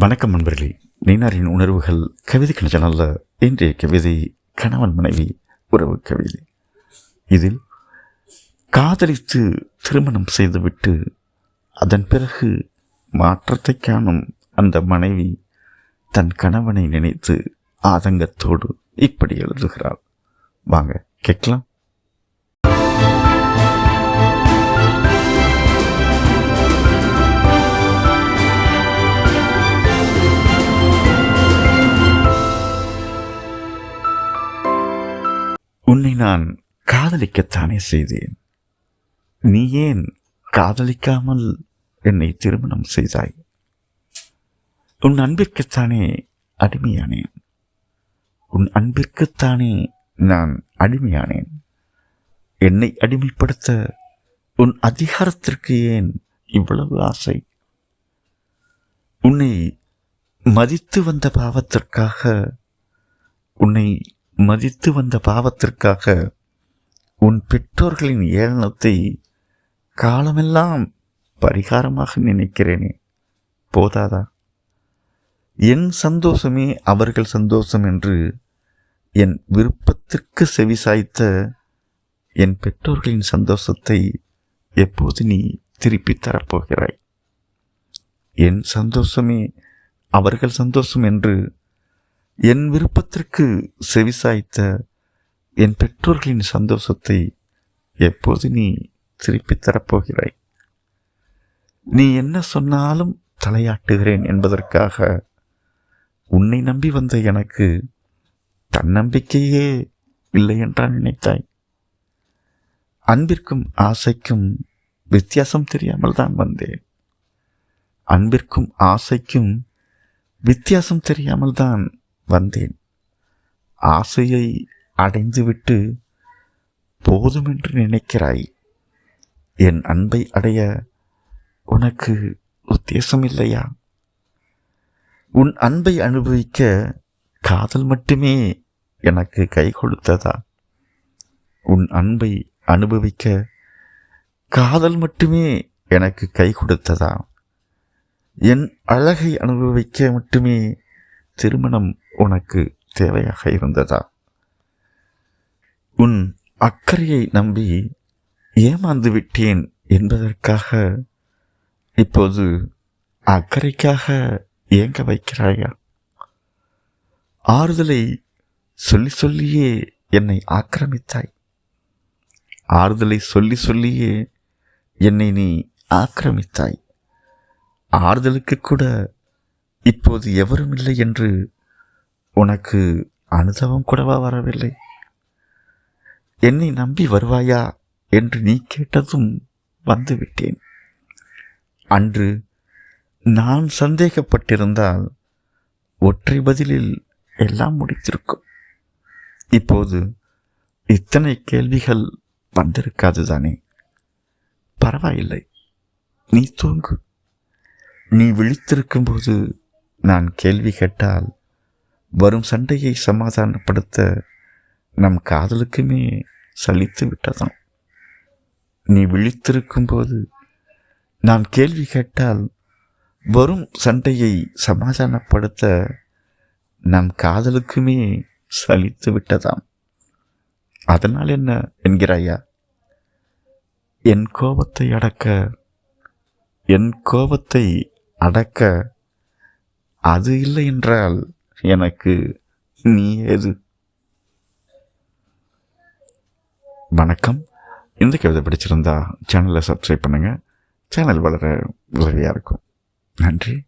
வணக்கம் நண்பர்களே. நீனாரின் உணர்வுகள் கவிதை கணச்சனல்ல இன்றைய கவிதை கணவன் மனைவி உறவு கவிதை. இதில் காதலித்து திருமணம் செய்துவிட்டு அதன் பிறகு மாற்றத்தை காணும் அந்த மனைவி தன் கணவனை நினைத்து ஆதங்கத்தோடு இப்படி எழுதுகிறாள். வாங்க கேட்கலாம். உன்னை நான் காதலிக்கத்தானே செய்தேன்? நீ ஏன் காதலிக்காமல் என்னை திருமணம் செய்தாய்? உன் அன்பிற்குத்தானே அடிமையானேன். உன் அன்பிற்குத்தானே நான் அடிமையானேன். என்னை அடிமைப்படுத்த உன் அதிகாரத்திற்கு ஏன் இவ்வளவு ஆசை? உன்னை மதித்து வந்த பாவத்திற்காக உன்னை மதித்து வந்த பாவத்திற்காக உன் பெற்றோர்களின் ஏளனத்தை காலமெல்லாம் பரிகாரமாக நினைக்கிறேனே. போதாதா? என் சந்தோஷமே அவர்கள் சந்தோஷம் என்று என் விருப்பத்திற்கு செவிசாய்த்த என் பெற்றோர்களின் சந்தோஷத்தை எப்போது நீ திருப்பி தரப்போகிறாய்? என் சந்தோஷமே அவர்கள் சந்தோஷம் என்று என் விருப்பத்திற்கு செவிசாய்த்த என் பெற்றோர்களின் சந்தோஷத்தை எப்போது நீ திருப்பி தரப்போகிறாய்? நீ என்ன சொன்னாலும் தலையாட்டுகிறேன் என்பதற்காக உன்னை நம்பி வந்த எனக்கு தன்னம்பிக்கையே இல்லை என்றால் நினைத்தாய். அன்பிற்கும் ஆசைக்கும் வித்தியாசம் தெரியாமல் தான் வந்தேன். அன்பிற்கும் ஆசைக்கும் வித்தியாசம் தெரியாமல் தான் வந்தேன். ஆசையை அடைந்துவிட்டு போதும் என்று நினைக்கிறாய். என் அன்பை அடைய உனக்கு உத்தேசம் இல்லையா உன் அன்பை அனுபவிக்க காதல் மட்டுமே எனக்கு கை கொடுத்ததா? உன் அன்பை அனுபவிக்க காதல் மட்டுமே எனக்கு கை கொடுத்ததா? என் அழகை அனுபவிக்க மட்டுமே திருமணம் உனக்கு தேவையாக இருந்ததா? உன் அக்கறையை நம்பி ஏமாந்து விட்டேன் என்பதற்காக இப்போது அக்கறைக்காக ஏங்க வைக்கிறாயா? ஆறுதலை சொல்லி சொல்லியே என்னை ஆக்கிரமித்தாய். ஆறுதலை சொல்லி சொல்லியே என்னை நீ ஆக்கிரமித்தாய். ஆறுதலுக்கு கூட இப்போது எவரும் இல்லை என்று உனக்கு அனுபவம் கூடவா வரவில்லை? என்னை நம்பி வருவாயா என்று நீ கேட்டதும் வந்துவிட்டேன். அன்று நான் சந்தேகப்பட்டிருந்தால் ஒற்றை பதிலில் எல்லாம் முடித்திருக்கும். இப்போது இத்தனை கேள்விகள் வந்திருக்காது தானே? பரவாயில்லை நீ தூங்கு. நீ விழித்திருக்கும்போது நான் கேள்வி கேட்டால் வரும் சண்டையை சமாதானப்படுத்த நம் காதலுக்குமே சலித்து விட்டதாம். நீ விழித்திருக்கும்போது நான் கேள்வி கேட்டால் வரும் சண்டையை சமாதானப்படுத்த நம் காதலுக்குமே சலித்து விட்டதாம். அதனால் என்ன என்கிறாயா? என் கோபத்தை அடக்க என் கோபத்தை அடக்க அது இல்லை என்றால் எனக்கு நீ ஏது வணக்கம். இந்த கவிதை பிடிச்சிருந்தா சேனலை சப்ஸ்கிரைப் பண்ணுங்கள் சேனல் வளர உதவியாக இருக்கும். நன்றி.